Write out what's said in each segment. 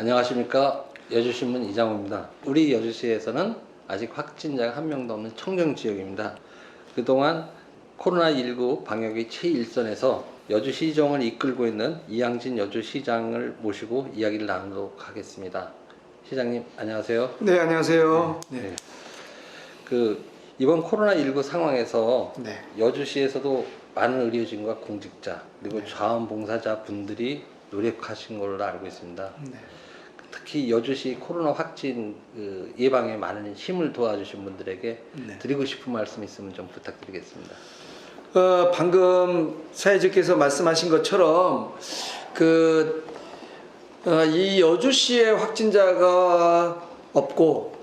안녕하십니까 여주신문 이장호입니다. 우리 여주시에서는 아직 확진자가 한 명도 없는 청정 지역입니다. 그동안 코로나19 방역의 최일선에서 여주시정을 이끌고 있는 이양진 여주시장을 모시고 이야기를 나누도록 하겠습니다. 시장님 안녕하세요. 네, 안녕하세요. 네. 네. 그 이번 코로나19 상황에서 네. 여주시에서도 많은 의료진과 공직자 그리고 네. 자원봉사자 분들이 노력하신 걸로 알고 있습니다. 네. 특히 여주시 코로나 확진 그 예방에 많은 힘을 도와주신 분들에게 네. 드리고 싶은 말씀 있으면 좀 부탁드리겠습니다. 어, 방금 사회자께서 말씀하신 것처럼 그, 어, 이 여주시에 확진자가 없고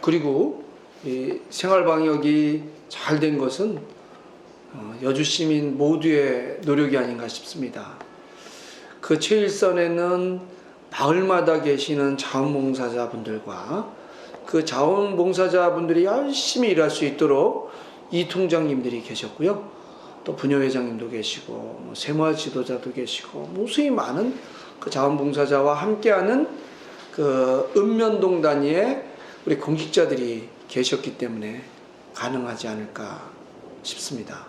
그리고 이 생활 방역이 잘 된 것은 어, 여주 시민 모두의 노력이 아닌가 싶습니다. 그 최일선에는 마을마다 계시는 자원봉사자분들과 그 자원봉사자분들이 열심히 일할 수 있도록 이 통장님들이 계셨고요. 또 부녀회장님도 계시고 뭐 세무화 지도자도 계시고 무수히 많은 그 자원봉사자와 함께하는 그 읍면동 단위의 우리 공직자들이 계셨기 때문에 가능하지 않을까 싶습니다.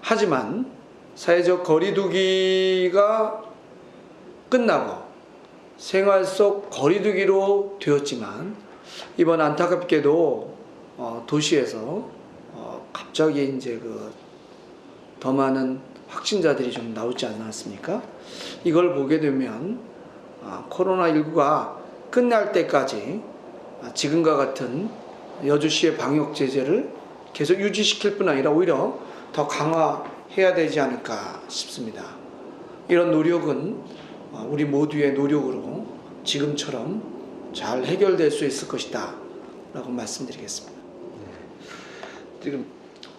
하지만 사회적 거리두기가 끝나고 생활 속 거리두기로 되었지만 이번 안타깝게도 어, 도시에서 어, 갑자기 이제 그 더 많은 확진자들이 좀 나오지 않았습니까? 이걸 보게 되면 아, 코로나19가 끝날 때까지 아, 지금과 같은 여주시의 방역 제재를 계속 유지시킬 뿐 아니라 오히려 더 강화해야 되지 않을까 싶습니다. 이런 노력은 어, 우리 모두의 노력으로 지금처럼 잘 해결될 수 있을 것이다. 라고 말씀드리겠습니다. 지금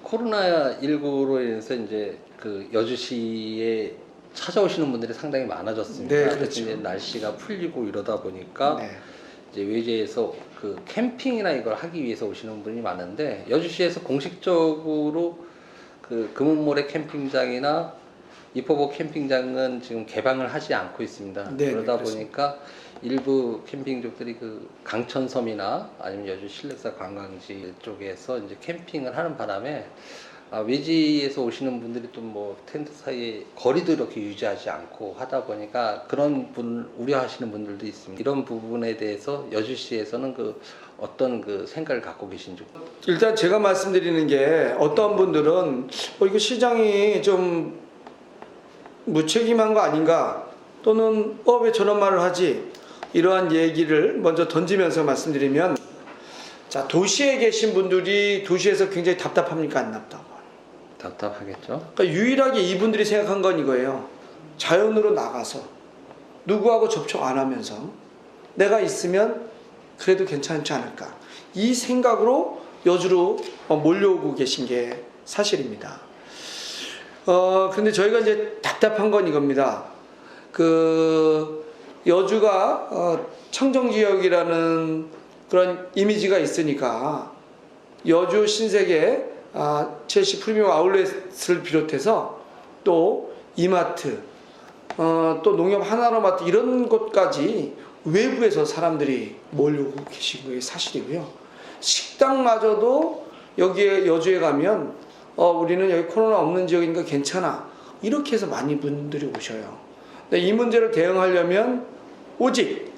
코로나 19로 인해서 이제 그 여주시에 찾아오시는 분들이 상당히 많아졌습니다. 네, 그렇죠. 이제 날씨가 풀리고 이러다 보니까 네. 이제 외지에서 그 캠핑이나 이걸 하기 위해서 오시는 분이 많은데 여주시에서 공식적으로 그 금은모래 캠핑장이나 이포보 캠핑장은 지금 개방을 하지 않고 있습니다. 네, 그러다 그렇습니다. 보니까 일부 캠핑족들이 그 강천섬이나 아니면 여주 실내사 관광지 쪽에서 이제 캠핑을 하는 바람에 아, 외지에서 오시는 분들이 또 뭐 텐트 사이에 거리도 이렇게 유지하지 않고 하다 보니까 그런 분 우려하시는 분들도 있습니다. 이런 부분에 대해서 여주시에서는 그 어떤 그 생각을 갖고 계신지 일단 제가 말씀드리는 게 어떤 분들은 어, 이거 시장이 좀 무책임한 거 아닌가 또는 어 왜 저런 말을 하지 이러한 얘기를 먼저 던지면서 말씀드리면 자 도시에 계신 분들이 도시에서 굉장히 답답합니까 안 답답? 답답하겠죠. 그러니까 유일하게 이분들이 생각한 건 이거예요. 자연으로 나가서 누구하고 접촉 안 하면서 내가 있으면 그래도 괜찮지 않을까. 이 생각으로 여주로 어, 몰려오고 계신 게 사실입니다. 어, 근데 저희가 이제 답답한 건 이겁니다. 그 여주가 어, 청정지역이라는 그런 이미지가 있으니까 여주 신세계 아, 첼시 프리미엄 아울렛을 비롯해서 또 이마트, 어, 또 농협 하나로마트 이런 곳까지 외부에서 사람들이 몰려오고 계신 게 사실이고요. 식당마저도 여기에 여주에 가면 어, 우리는 여기 코로나 없는 지역이니까 괜찮아. 이렇게 해서 많이 분들이 오셔요. 근데 이 문제를 대응하려면 오직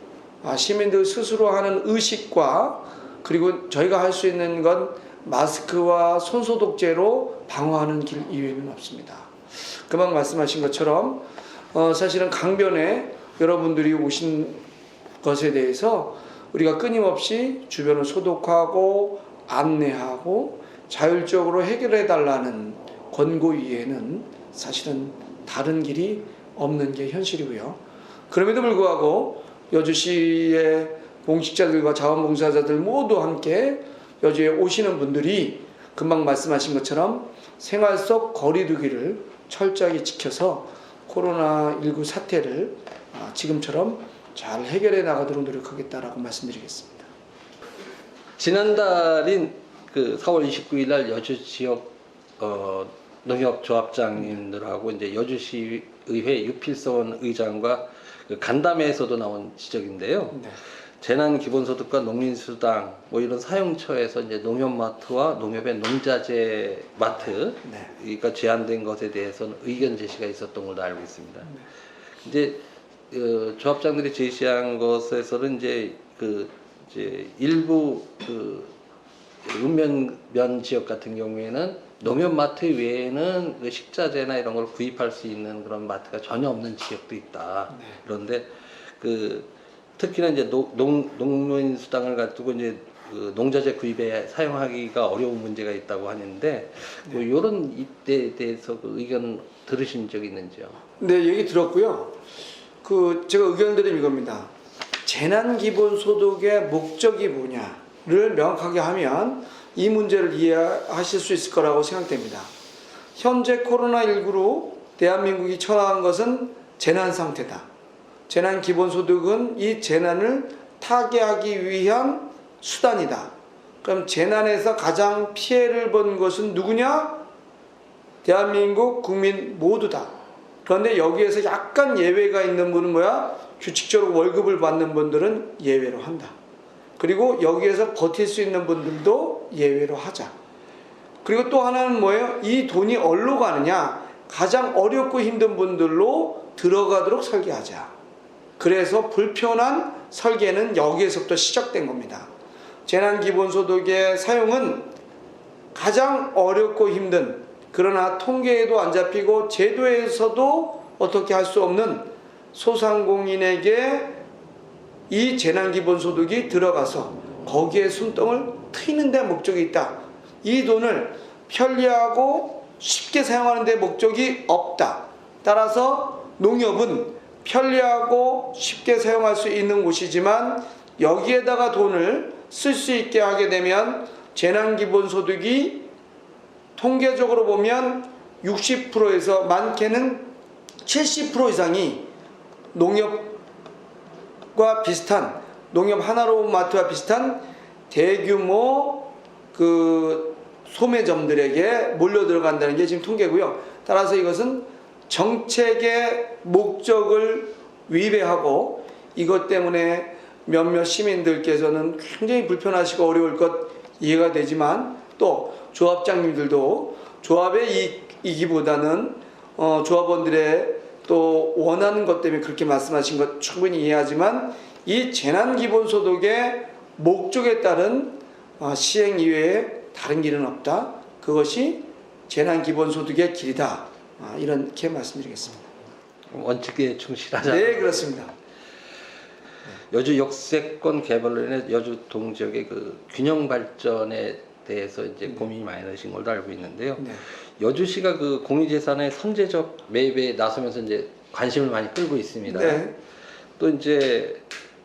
아, 시민들 스스로 하는 의식과 그리고 저희가 할 수 있는 건 마스크와 손소독제로 방어하는 길 이외에는 없습니다. 금방 말씀하신 것처럼 어, 사실은 강변에 여러분들이 오신 것에 대해서 우리가 끊임없이 주변을 소독하고 안내하고 자율적으로 해결해 달라는 권고 이외에는 사실은 다른 길이 없는 게 현실이고요. 그럼에도 불구하고 여주시의 공직자들과 자원봉사자들 모두 함께 여주에 오시는 분들이 금방 말씀하신 것처럼 생활 속 거리두기를 철저하게 지켜서 코로나19 사태를 아, 지금처럼 잘 해결해 나가도록 노력하겠다라고 말씀드리겠습니다. 지난달인 그 4월 29일 날 여주 지역 어, 농협 조합장님들하고 이제 여주시 의회 유필선 의장과 그 간담회에서도 나온 지적인데요. 네. 재난 기본소득과 농민수당 뭐 이런 사용처에서 이제 농협마트와 농협의 농자재 마트 네. 그러니까 제한된 것에 대해서는 의견 제시가 있었던 걸로 알고 있습니다. 네. 이제 어, 조합장들이 제시한 것에서는 이제 그 이제 일부 그 읍면면 지역 같은 경우에는 농협마트 외에는 그 식자재나 이런 걸 구입할 수 있는 그런 마트가 전혀 없는 지역도 있다. 네. 그런데 그 특히나 이제 농, 농, 농민 수당을 가지고 이제 그 농자재 구입에 사용하기가 어려운 문제가 있다고 하는데 뭐 이런 이때에 대해서 그 의견 들으신 적 있는지요? 네, 얘기 들었고요. 그 제가 의견 드림 이겁니다. 재난 기본 소득의 목적이 뭐냐 를 명확하게 하면 이 문제를 이해하실 수 있을 거라고 생각됩니다. 현재 코로나19로 대한민국이 처한 것은 재난 상태다. 재난 기본 소득은 이 재난을 타개하기 위한 수단이다. 그럼 재난에서 가장 피해를 본 것은 누구냐? 대한민국 국민 모두다. 그런데 여기에서 약간 예외가 있는 분은 뭐야? 규칙적으로 월급을 받는 분들은 예외로 한다. 그리고 여기에서 버틸 수 있는 분들도 예외로 하자. 그리고 또 하나는 뭐예요? 이 돈이 어디로 가느냐? 가장 어렵고 힘든 분들로 들어가도록 설계하자. 그래서 불편한 설계는 여기에서부터 시작된 겁니다. 재난 기본소득의 사용은 가장 어렵고 힘든 그러나 통계에도 안 잡히고 제도에서도 어떻게 할 수 없는 소상공인에게 이 재난기본소득이 들어가서 거기에 숨통을 트이는 데 목적이 있다. 이 돈을 편리하고 쉽게 사용하는 데 목적이 없다. 따라서 농협은 편리하고 쉽게 사용할 수 있는 곳이지만 여기에다가 돈을 쓸 수 있게 하게 되면 재난기본소득이 통계적으로 보면 60%에서 많게는 70% 이상이 농협 과 비슷한 농협 하나로 마트와 비슷한 대규모 그 소매점들에게 몰려 들어간다는 게 지금 통계고요. 따라서 이것은 정책의 목적을 위배하고 이것 때문에 몇몇 시민들께서는 굉장히 불편하시고 어려울 것 이해가 되지만 또 조합장님들도 조합의 이익이기보다는 어, 조합원들의 또 원하는 것 때문에 그렇게 말씀하신 것 충분히 이해하지만 이 재난 기본 소득의 목적에 따른 어, 시행 이외에 다른 길은 없다. 그것이 재난 기본 소득의 길이다. 아, 이렇게 말씀드리겠습니다. 원칙에 충실하자. 네, 그렇습니다. 여주 역세권 개발로 인해 여주 동지역의 그 균형 발전에 대해서 이제 고민이 많이 되신 걸로 알고 있는데요. 네. 여주시가 그 공유재산의 선제적 매입에 나서면서 이제 관심을 많이 끌고 있습니다. 네. 또 이제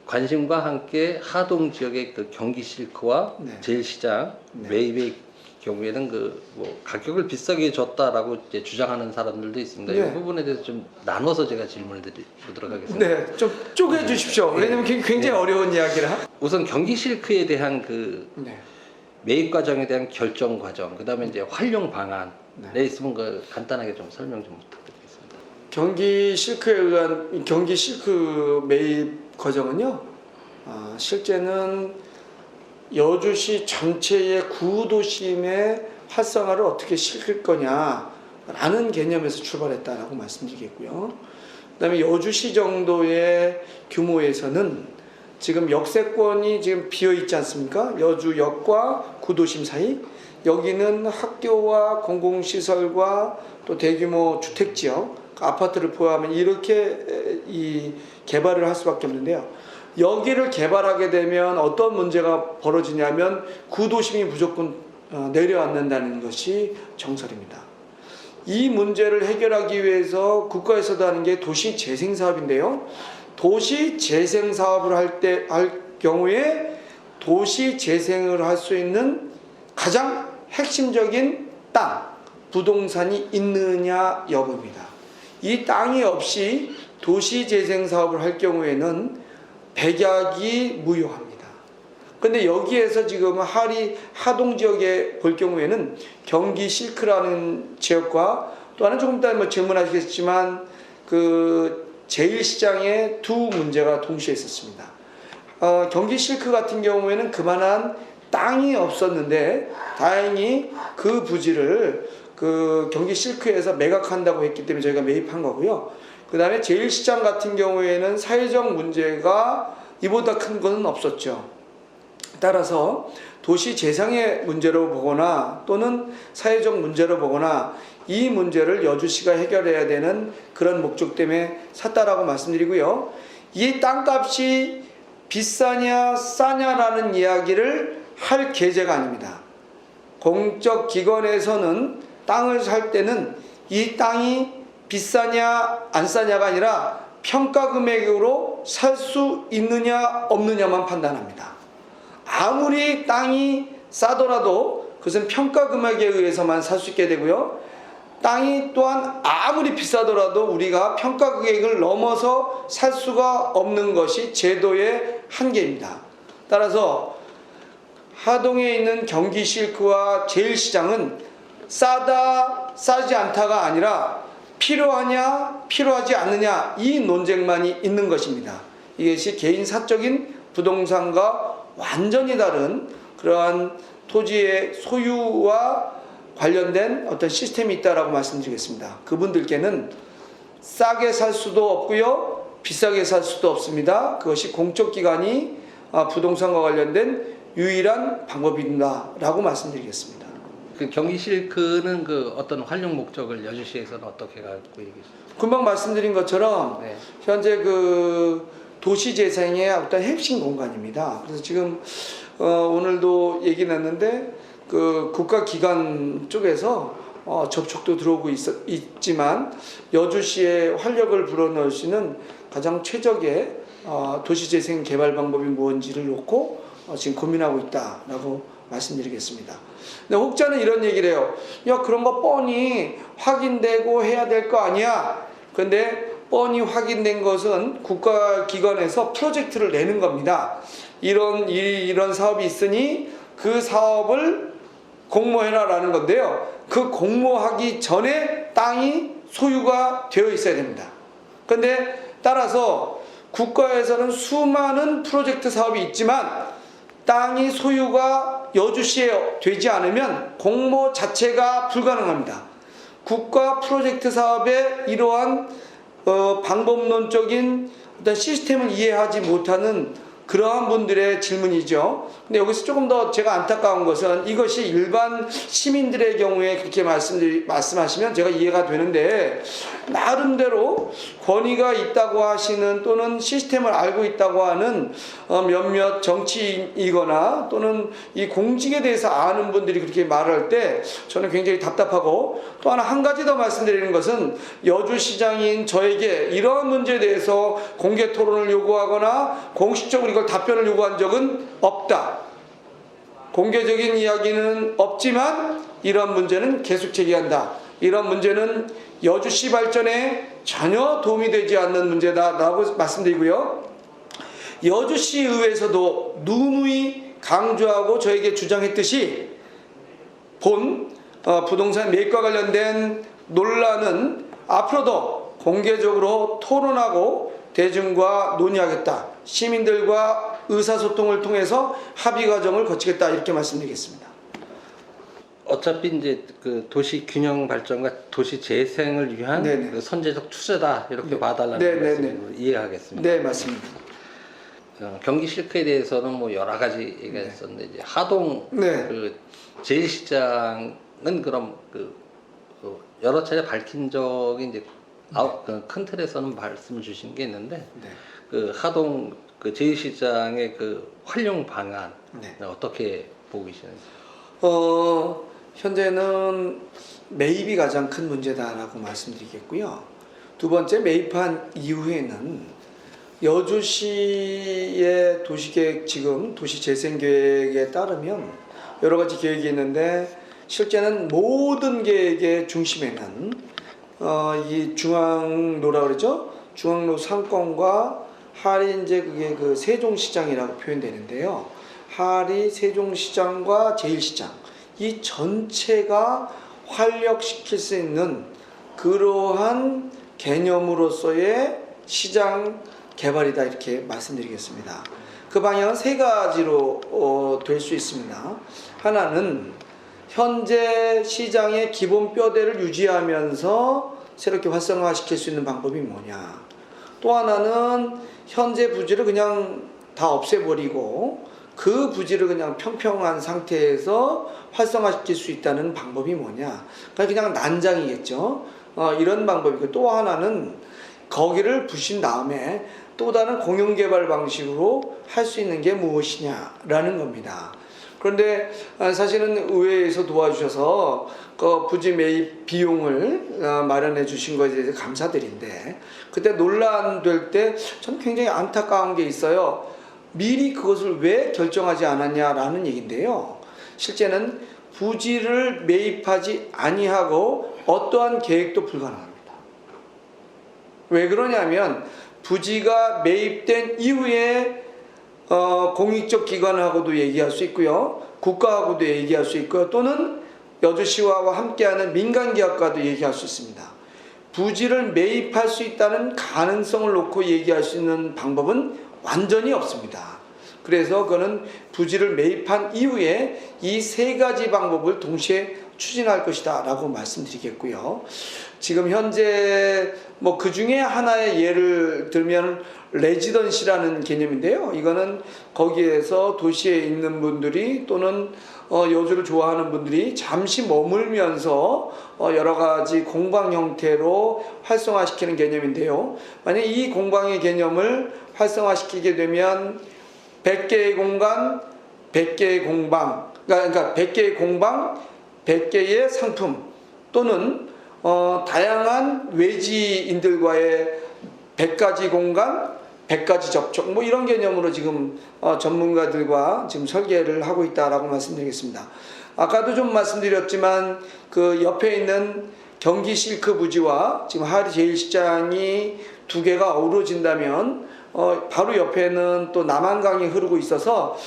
관심과 함께 하동 지역의 그 경기 실크와 네. 제일시장 네. 매입의 경우에는 그 뭐 가격을 비싸게 줬다라고 이제 주장하는 사람들도 있습니다. 네. 이 부분에 대해서 좀 나눠서 제가 질문을 드리도록 하겠습니다. 네, 좀 쪼개 주십시오. 왜냐면 그게 굉장히 네. 어려운 이야기라. 우선 경기 실크에 대한 그 네. 매입 과정에 대한 결정 과정, 그다음에 이제 활용 방안에 네. 있으면 그 간단하게 좀 설명 좀 부탁드리겠습니다. 경기 실크에 의한 이 경기 실크 매입 과정은요, 아, 실제는 여주시 전체의 구도심의 활성화를 어떻게 시킬 거냐라는 개념에서 출발했다라고 말씀드리겠고요. 그다음에 여주시 정도의 규모에서는 지금 역세권이 지금 비어 있지 않습니까? 여주역과 구도심 사이 여기는 학교와 공공시설과 또 대규모 주택지역 아파트를 포함하면 이렇게 이 개발을 할 수밖에 없는데요. 여기를 개발하게 되면 어떤 문제가 벌어지냐면 구도심이 무조건 어, 내려앉는다는 것이 정설입니다. 이 문제를 해결하기 위해서 국가에서도 하는 게 도시 재생 사업인데요. 도시 재생 사업을 할 때 할 경우에 도시 재생을 할 수 있는 가장 핵심적인 땅, 부동산이 있느냐 여부입니다. 이 땅이 없이 도시 재생 사업을 할 경우에는 백약이 무효합니다. 근데 여기에서 지금 하리 하동 지역에 볼 경우에는 경기 실크라는 지역과 또 하나 조금 이따 뭐 질문하시겠지만 그 제1시장에 두 문제가 동시에 있었습니다. 어, 경기 실크 같은 경우에는 그만한 땅이 없었는데 다행히 그 부지를 그 경기 실크에서 매각한다고 했기 때문에 저희가 매입한 거고요. 그 다음에 제1시장 같은 경우에는 사회적 문제가 이보다 큰 것은 없었죠. 따라서 도시 재상의 문제로 보거나 또는 사회적 문제로 보거나 이 문제를 여주시가 해결해야 되는 그런 목적 때문에 샀다라고 말씀드리고요. 이 땅값이 비싸냐 싸냐라는 이야기를 할 계제가 아닙니다. 공적 기관에서는 땅을 살 때는 이 땅이 비싸냐 안 싸냐가 아니라 평가 금액으로 살 수 있느냐 없느냐만 판단합니다. 아무리 땅이 싸더라도 그것은 평가 금액에 의해서만 살 수 있게 되고요. 땅이 또한 아무리 비싸더라도 우리가 평가 금액을 넘어서 살 수가 없는 것이 제도의 한계입니다. 따라서 하동에 있는 경기 실크와 제일시장은 싸다 싸지 않다가 아니라 필요하냐 필요하지 않느냐 이 논쟁만이 있는 것입니다. 이것이 개인 사적인 부동산과 완전히 다른 그러한 토지의 소유와 관련된 어떤 시스템이 있다라고 말씀드리겠습니다. 그분들께는 싸게 살 수도 없고요, 비싸게 살 수도 없습니다. 그것이 공적 기관이 아, 부동산과 관련된 유일한 방법입니다라고 말씀드리겠습니다. 그 경기 실크는 그 어떤 활용 목적을 여주시에서는 어떻게 갖고 계시죠? 금방 말씀드린 것처럼 네. 현재 그 도시 재생의 어떤 핵심 공간입니다. 그래서 지금 어, 오늘도 얘기 났는데 그 국가기관 쪽에서 어, 접촉도 들어오고 있, 있지만 여주시의 활력을 불어넣을 수 있는 가장 최적의 어, 도시재생 개발 방법이 무엇인지를 놓고 어, 지금 고민하고 있다라고 말씀드리겠습니다. 근데 혹자는 이런 얘기를 해요. 야 그런 거 뻔히 확인되고 해야 될 거 아니야. 근데 뻔히 확인된 것은 국가기관에서 프로젝트를 내는 겁니다. 이런 이- 이런 사업이 있으니 그 사업을 공모해라라는 건데요. 그 공모하기 전에 땅이 소유가 되어 있어야 됩니다. 근데 따라서 국가에서는 수많은 프로젝트 사업이 있지만 땅이 소유가 여주시에 되지 않으면 공모 자체가 불가능합니다. 국가 프로젝트 사업의 이러한 어, 방법론적인 어떤 시스템을 이해하지 못하는 그러한 분들의 질문이죠. 근데 여기서 조금 더 제가 안타까운 것은 이것이 일반 시민들의 경우에 그렇게 말씀드리, 말씀하시면 제가 이해가 되는데 나름대로 권위가 있다고 하시는 또는 시스템을 알고 있다고 하는 어, 몇몇 정치인이거나 또는 이 공직에 대해서 아는 분들이 그렇게 말할 때 저는 굉장히 답답하고 또 하나 한 가지 더 말씀드리는 것은 여주시장인 저에게 이러한 문제에 대해서 공개 토론을 요구하거나 공식적으로 이걸 답변을 요구한 적은 없다. 공개적인 이야기는 없지만 이런 문제는 계속 제기한다. 이런 문제는 여주시 발전에 전혀 도움이 되지 않는 문제다라고 말씀드리고요. 여주시 의회에서도 누누이 강조하고 저에게 주장했듯이 본 어, 부동산 매입과 관련된 논란은 앞으로도 공개적으로 토론하고 대중과 논의하겠다. 시민들과 의사소통을 통해서 합의 과정을 거치겠다. 이렇게 말씀드리겠습니다. 어차피 이제 그 도시 균형 발전과 도시 재생을 위한. 그 선제적 투자다 이렇게 네. 봐달라는. 말씀으로 이해하겠습니다. 네, 맞습니다. 어, 경기 실크에 대해서는 뭐 여러 가지 얘기가 있었는데 이제 하동 네. 그 제일시장은 그럼 그, 그 여러 차례 밝힌 적이 이제 아웃 그큰 틀에서는 말씀을 주신 게 있는데 네. 그 하동 그 제일시장의 그 활용 방안 네. 어떻게 보고 계시는지. 어, 현재는 매입이 가장 큰 문제다라고 말씀드리겠고요. 두 번째 매입한 이후에는 여주시의 도시계획 지금 도시재생계획에 따르면 여러 가지 계획이 있는데 실제는 모든 계획의 중심에는 어, 이 중앙로라 그러죠. 중앙로 상권과 할이 이제 그게 그 세종시장이라고 표현되는데요. 할이 세종시장과 제일시장 이 전체가 활력시킬 수 있는 그러한 개념으로서의 시장 개발이다 이렇게 말씀드리겠습니다. 그 방향은 세 가지로 어, 될수 있습니다. 하나는 현재 시장의 기본 뼈대를 유지하면서 새롭게 활성화시킬 수 있는 방법이 뭐냐. 또 하나는 현재 부지를 그냥 다 없애버리고 그 부지를 그냥 평평한 상태에서 활성화시킬 수 있다는 방법이 뭐냐. 그러니까 그냥 난장이겠죠. 어, 이런 방법이고 또 하나는 거기를 부신 다음에 또 다른 공용 개발 방식으로 할 수 있는 게 무엇이냐라는 겁니다. 그런데 아, 사실은 의회에서 도와주셔서 그 부지 매입 비용을 어, 마련해 주신 것에 대해서 감사드린데 그때 논란될 때 저는 굉장히 안타까운 게 있어요. 미리 그것을 왜 결정하지 않았냐라는 얘기인데요. 실제는 부지를 매입하지 아니하고 어떠한 계획도 불가능합니다. 왜 그러냐면 부지가 매입된 이후에 어, 공익적 기관하고도 얘기할 수 있고요. 국가하고도 얘기할 수 있고요. 또는 여주시와 함께하는 민간 기업과도 얘기할 수 있습니다. 부지를 매입할 수 있다는 가능성을 놓고 얘기할 수 있는 방법은 완전히 없습니다. 그래서 그는 부지를 매입한 이후에 이 세 가지 방법을 동시에 추진할 것이다 라고 말씀드리겠고요. 지금 현재 뭐 그 중에 하나의 예를 들면 레지던시라는 개념인데요. 이거는 거기에서 도시에 있는 분들이 또는 어, 여주를 좋아하는 분들이 잠시 머물면서 어, 여러 가지 공방 형태로 활성화시키는 개념인데요. 만약 이 공방의 개념을 활성화시키게 되면 100개의 공간, 100개의 공방, 그러니까 100개의 공방, 100개의 상품 또는 어, 다양한 외지인들과의 100가지 공간, 100가지 접촉 뭐 이런 개념으로 지금 어, 전문가들과 지금 설계를 하고 있다라고 말씀드리겠습니다. 아까도 좀 말씀드렸지만 그 옆에 있는 경기 실크 부지와 지금 하리 제일시장이 두 개가 어우러진다면 어, 바로 옆에는 또 남한강이 흐르고 있어서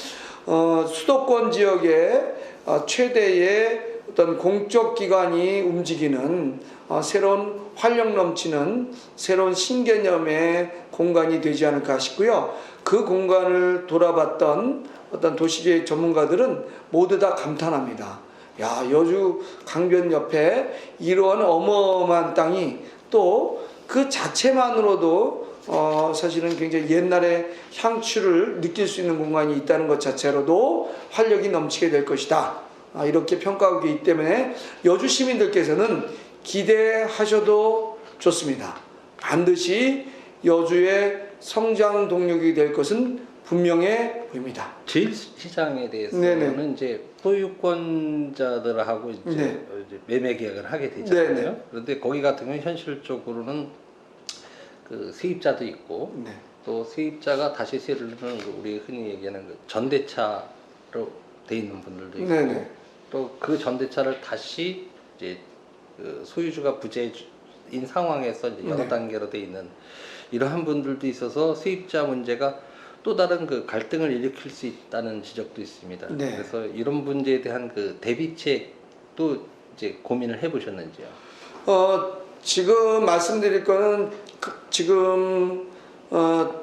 어, 수도권 지역의 어, 최대의 어떤 공적 기관이 움직이는 어, 새로운 활력 넘치는 새로운 신개념의 공간이 되지 않을까 싶고요. 그 공간을 돌아봤던 어떤 도시계획 전문가들은 모두 다 감탄합니다. 야, 여주 강변 옆에 이러한 어마어마한 땅이 또 그 자체만으로도 어, 사실은 굉장히 옛날의 향취를 느낄 수 있는 공간이 있다는 것 자체로도 활력이 넘치게 될 것이다. 아, 이렇게 평가하고 있기 때문에 여주 시민들께서는 기대하셔도 좋습니다. 반드시 여주의 성장 동력이 될 것은 분명해 보입니다. 제1시장에 대해서는 네네. 이제 소유권자들하고 이제, 네. 어, 이제 매매 계약을 하게 되잖아요. 네네. 그런데 거기 같은 경우는 현실적으로는 그 세입자도 있고 네. 또 세입자가 다시 세를 내는 그 우리 흔히 얘기하는 그 전대차로 돼 있는 분들도 있고 네네. 또 그 전대차를 다시 이제 그 소유주가 부재인 상황에서 이제 여러 네. 단계로 돼 있는 이러한 분들도 있어서 세입자 문제가 또 다른 그 갈등을 일으킬 수 있다는 지적도 있습니다. 네. 그래서 이런 문제에 대한 그 대비책도 이제 고민을 해보셨는지요? 어, 지금 말씀드릴 거는 그- 지금 어,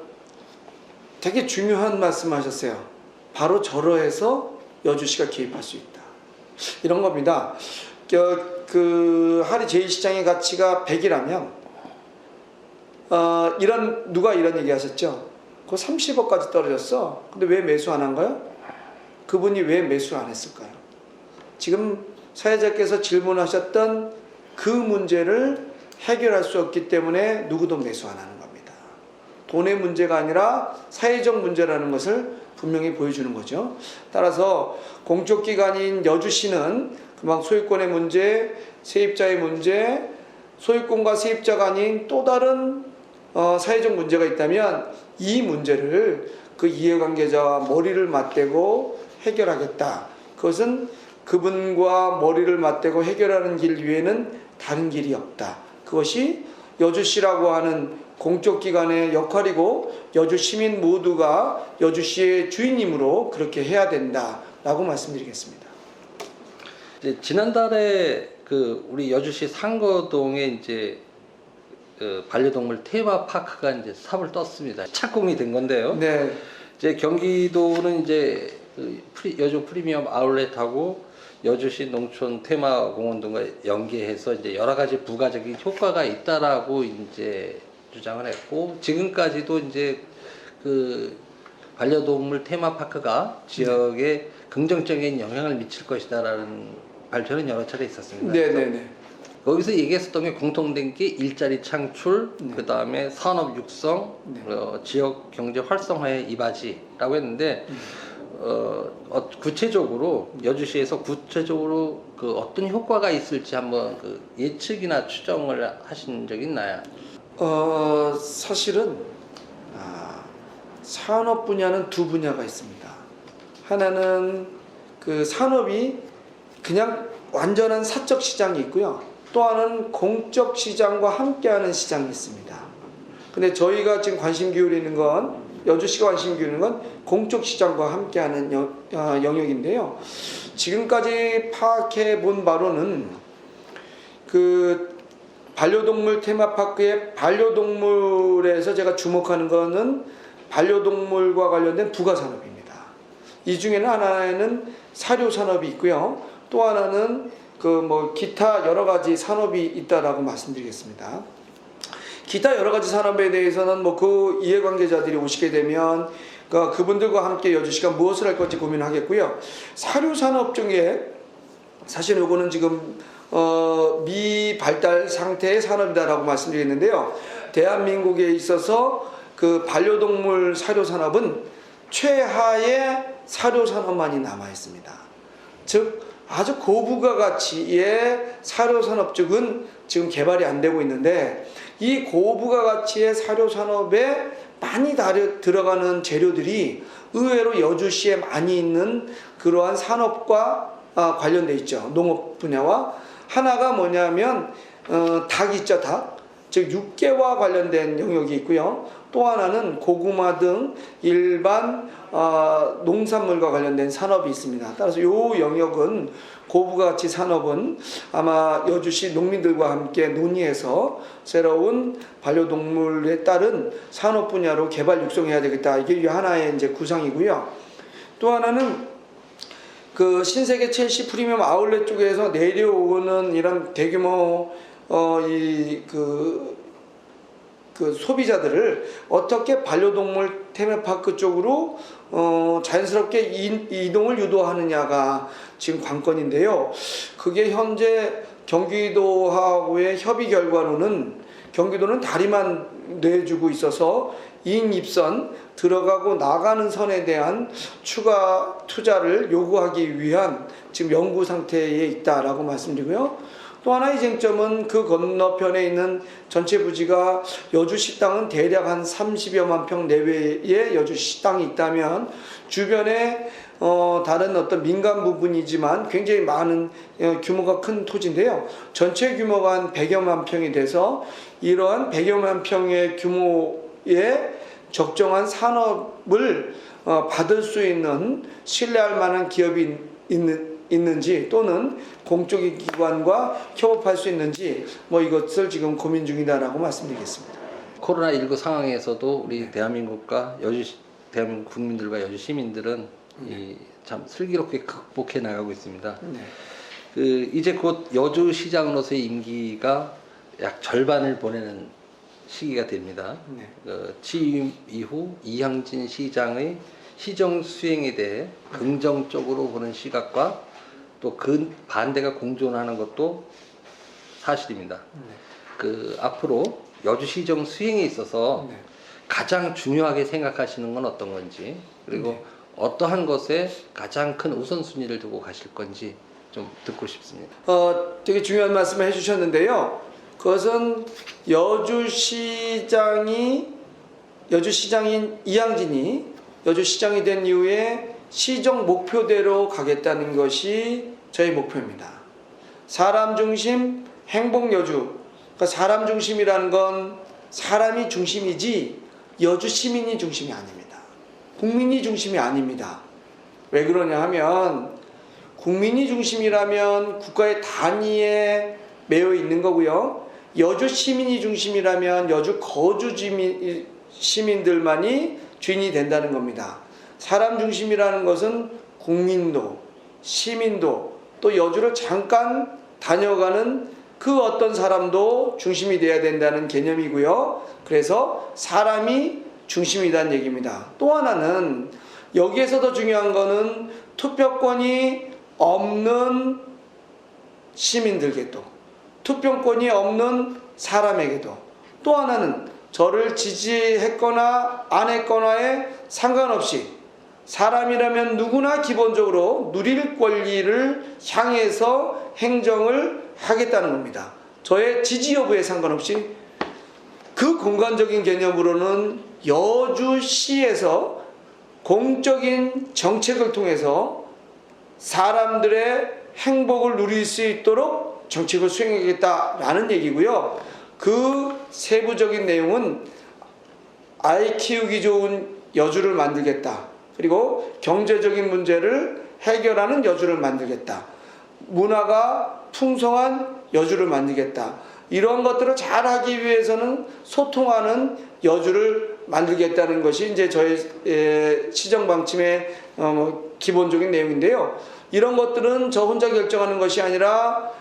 되게 중요한 말씀하셨어요. 바로 저러해서 여주시가 개입할 수 있다. 이런 겁니다. 그, 그 하리 제1시장의 가치가 100이라면 어, 이런 누가 이런 얘기 하셨죠? 그거 30억까지 떨어졌어. 근데 왜 매수 안한 거요? 그분이 왜 매수를 안 했을까요? 지금 사회자께서 질문하셨던 그 문제를 해결할 수 없기 때문에 누구도 매수 안 하는 겁니다. 돈의 문제가 아니라 사회적 문제라는 것을 분명히 보여주는 거죠. 따라서 공적 기관인 여주시는 그만 소유권의 문제, 세입자의 문제, 소유권과 세입자가 아닌 또 다른 어, 사회적 문제가 있다면 이 문제를 그 이해관계자와 머리를 맞대고 해결하겠다. 그것은 그분과 머리를 맞대고 해결하는 길 위에는 다른 길이 없다. 그것이 여주시라고 하는 공적 기관의 역할이고 여주 시민 모두가 여주시의 주인님으로 그렇게 해야 된다라고 말씀드리겠습니다. 지난달에 그 우리 여주시 상거동에 이제 그 반려동물 테마 파크가 이제 삽을 떴습니다. 착공이 된 건데요. 네. 이제 경기도는 이제 그 프리, 여주 프리미엄 아울렛하고 여주시 농촌 테마 공원 등과 연계해서 이제 여러 가지 부가적인 효과가 있다라고 이제 주장을 했고 지금까지도 이제 그 반려동물 테마파크가 지역에 긍정적인 영향을 미칠 것이다라는 발표는 여러 차례 있었습니다. 네, 네, 네. 거기서 얘기했었던 게 공통된 게 일자리 창출, 네. 그 다음에 산업 육성, 네. 어, 지역 경제 활성화에 이바지라고 했는데 음. 어, 어, 구체적으로 여주시에서 구체적으로 그 어떤 효과가 있을지 한번 그 예측이나 추정을 하신 적 있나요? 어, 사실은 아, 산업 분야는 두 분야가 있습니다. 하나는 그 산업이 그냥 완전한 사적 시장이 있고요. 또 하나는 공적 시장과 함께하는 시장이 있습니다. 근데 저희가 지금 관심 기울이는 건 여주시가 관심 기울이는 건 공적 시장과 함께하는 영, 아, 영역인데요. 지금까지 파악해 본 바로는 그 반려동물 테마파크의 반려동물에서 제가 주목하는 거는 반려동물과 관련된 부가 산업입니다. 이 중에는 하나는 사료 산업이 있고요. 또 하나는 그 뭐 기타 여러 가지 산업이 있다라고 말씀드리겠습니다. 기타 여러 가지 산업에 대해서는 뭐 그 이해관계자들이 오시게 되면 그 그분들과 함께 여주시가 무엇을 할 건지 고민하겠고요. 사료 산업 중에 사실 요거는 지금 어, 미발달 상태의 산업이다라고 말씀드리겠는데요. 대한민국에 있어서 그 반려동물 사료 산업은 최하의 사료 산업만이 남아 있습니다. 즉 아주 고부가 가치의 사료 산업 쪽은 지금 개발이 안 되고 있는데 이 고부가 가치의 사료 산업에 많이 다려, 들어가는 재료들이 의외로 여주시에 많이 있는 그러한 산업과 아, 관련돼 있죠. 농업 분야와 하나가 뭐냐면 어, 닭 있죠, 닭. 즉 육계와 관련된 영역이 있고요. 또 하나는 고구마 등 일반 어, 농산물과 관련된 산업이 있습니다. 따라서 이 영역은 고부가치 산업은 아마 여주시 농민들과 함께 논의해서 새로운 반려동물에 따른 산업 분야로 개발 육성해야 되겠다. 이게 하나의 이제 구상이고요. 또 하나는 그 신세계 첼시 프리미엄 아울렛 쪽에서 내려오는 이런 대규모 어이그 그 소비자들을 어떻게 반려동물 테마파크 쪽으로 어 자연스럽게 이- 이동을 유도하느냐가 지금 관건인데요. 그게 현재 경기도하고의 협의 결과로는 경기도는 다리만 내주고 있어서 인 입선 들어가고 나가는 선에 대한 추가 투자를 요구하기 위한 지금 연구 상태에 있다라고 말씀드리고요. 또 하나의 쟁점은 그 건너편에 있는 전체 부지가 여주 식당은 대략 한 30여만 평 내외의 여주 식당이 있다면 주변에 어, 다른 어떤 민간 부분이지만 굉장히 많은 어, 규모가 큰 토지인데요. 전체 규모가 한 100여만 평이 돼서 이러한 100여만 평의 규모의 적정한 산업을 어, 받을 수 있는 신뢰할 만한 기업이 있는 있는지 또는 공적인 기관과 협업할 수 있는지 뭐 이것을 지금 고민 중이다라고 말씀드리겠습니다. 코로나 19 상황에서도 우리 대한민국과 여주 시- 대한민국 국민들과 여주 시민들은 이참 슬기롭게 극복해 나가고 있습니다. 네. 그 이제 곧 여주 시장으로서의 임기가 약 절반을 보내는 시기가 됩니다. 네. 그 취임 이후 이향진 시장의 시정 수행에 대해 긍정적으로 보는 시각과 또 그 반대가 공존하는 것도 사실입니다. 그 앞으로 여주 시정 수행에 있어서 네. 가장 중요하게 생각하시는 건 어떤 건지 그리고 네. 어떠한 것에 가장 큰 우선순위를 두고 가실 건지 좀 듣고 싶습니다. 어, 되게 중요한 말씀을 해주셨는데요. 그것은 여주시장이 여주시장인 이양진이 여주시장이 된 이후에 시정 목표대로 가겠다는 것이 저희 목표입니다. 사람 중심 행복 여주. 그러니까 사람 중심이라는 건 사람이 중심이지 여주 시민이 중심이 아닙니다. 국민이 중심이 아닙니다. 왜 그러냐 하면 국민이 중심이라면 국가의 단위에 매여 있는 거고요. 여주 시민이 중심이라면 여주 거주 시민들만이 주인이 된다는 겁니다. 사람 중심이라는 것은 국민도, 시민도, 또 여주를 잠깐 다녀가는 그 어떤 사람도 중심이 돼야 된다는 개념이고요. 그래서 사람이 중심이라는 얘기입니다. 또 하나는 여기에서 더 중요한 거는 투표권이 없는 시민들께도 투표권이 없는 사람에게도 또 하나는 저를 지지했거나 안 했거나에 상관없이 사람이라면 누구나 기본적으로 누릴 권리를 향해서 행정을 하겠다는 겁니다. 저의 지지 여부에 상관없이 그 공간적인 개념으로는 여주시에서 공적인 정책을 통해서 사람들의 행복을 누릴 수 있도록 정책을 수행하겠다라는 얘기고요. 그 세부적인 내용은 아이 키우기 좋은 여주를 만들겠다. 그리고 경제적인 문제를 해결하는 여주를 만들겠다. 문화가 풍성한 여주를 만들겠다. 이런 것들을 잘 하기 위해서는 소통하는 여주를 만들겠다는 것이 이제 저희 에, 시정 방침의 어, 뭐 기본적인 내용인데요. 이런 것들은 저 혼자 결정하는 것이 아니라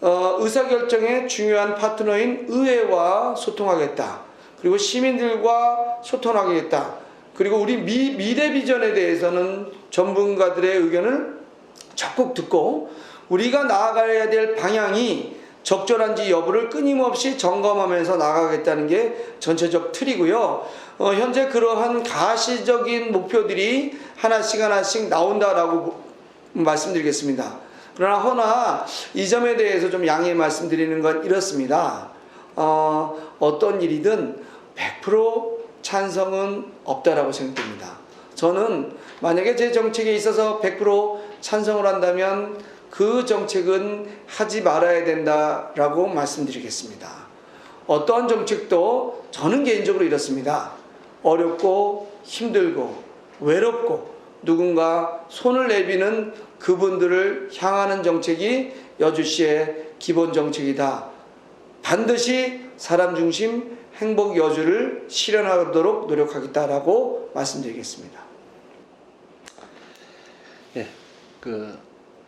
어, 의사결정의 중요한 파트너인 의회와 소통하겠다. 그리고 시민들과 소통하겠다. 그리고 우리 미, 미래 비전에 대해서는 전문가들의 의견을 적극 듣고 우리가 나아가야 될 방향이 적절한지 여부를 끊임없이 점검하면서 나가겠다는 게 전체적 틀이고요. 어, 현재 그러한 가시적인 목표들이 하나씩 하나씩 나온다라고 말씀드리겠습니다. 그러나 허나 이 점에 대해서 좀 양해 말씀드리는 건 이렇습니다. 어, 어떤 일이든 100% 찬성은 없다라고 생각됩니다. 저는 만약에 제 정책에 있어서 100% 찬성을 한다면 그 정책은 하지 말아야 된다라고 말씀드리겠습니다. 어떠한 정책도 저는 개인적으로 이렇습니다. 어렵고 힘들고 외롭고 누군가 손을 내비는 그분들을 향하는 정책이 여주시의 기본 정책이다. 반드시 사람 중심 행복 여주를 실현하도록 노력하겠다라고 말씀드리겠습니다. 예, 그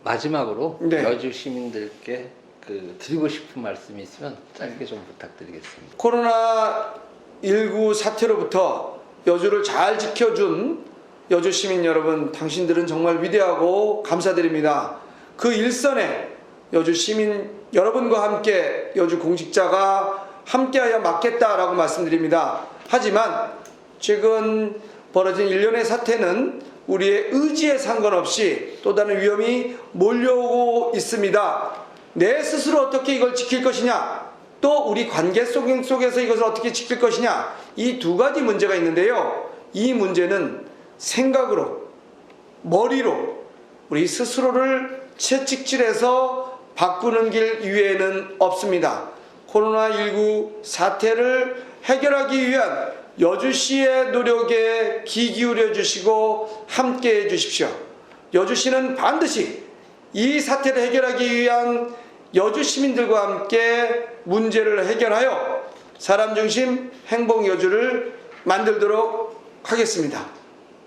마지막으로 네. 여주 시민들께 그 드리고 싶은 말씀이 있으면 짧게 좀 부탁드리겠습니다. 코로나 19 사태로부터 여주를 잘 지켜준 여주 시민 여러분, 당신들은 정말 위대하고 감사드립니다. 그 일선에 여주 시민 여러분과 함께 여주 공직자가 함께하여 맡겠다라고 말씀드립니다. 하지만 최근 벌어진 일련의 사태는 우리의 의지에 상관없이 또 다른 위험이 몰려오고 있습니다. 내 스스로 어떻게 이걸 지킬 것이냐, 또 우리 관계 속- 속에서 이것을 어떻게 지킬 것이냐, 이 두 가지 문제가 있는데요. 이 문제는 생각으로, 머리로, 우리 스스로를 채찍질해서 바꾸는 길 이외에는 없습니다. 코로나19 사태를 해결하기 위한 여주시의 노력에 귀 기울여 주시고 함께 해 주십시오. 여주시는 반드시 이 사태를 해결하기 위한 여주 시민들과 함께 문제를 해결하여 사람 중심 행복 여주를 만들도록 하겠습니다.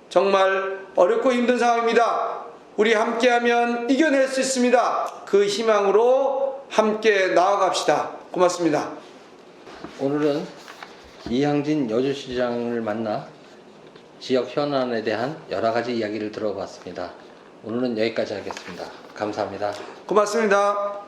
정말 어렵고 힘든 상황입니다. 우리 함께하면 이겨낼 수 있습니다. 그 희망으로 함께 나아갑시다. 고맙습니다. 오늘은 이항진 여주시장을 만나 지역 현안에 대한 여러 가지 이야기를 들어봤습니다. 오늘은 여기까지 하겠습니다. 감사합니다. 고맙습니다.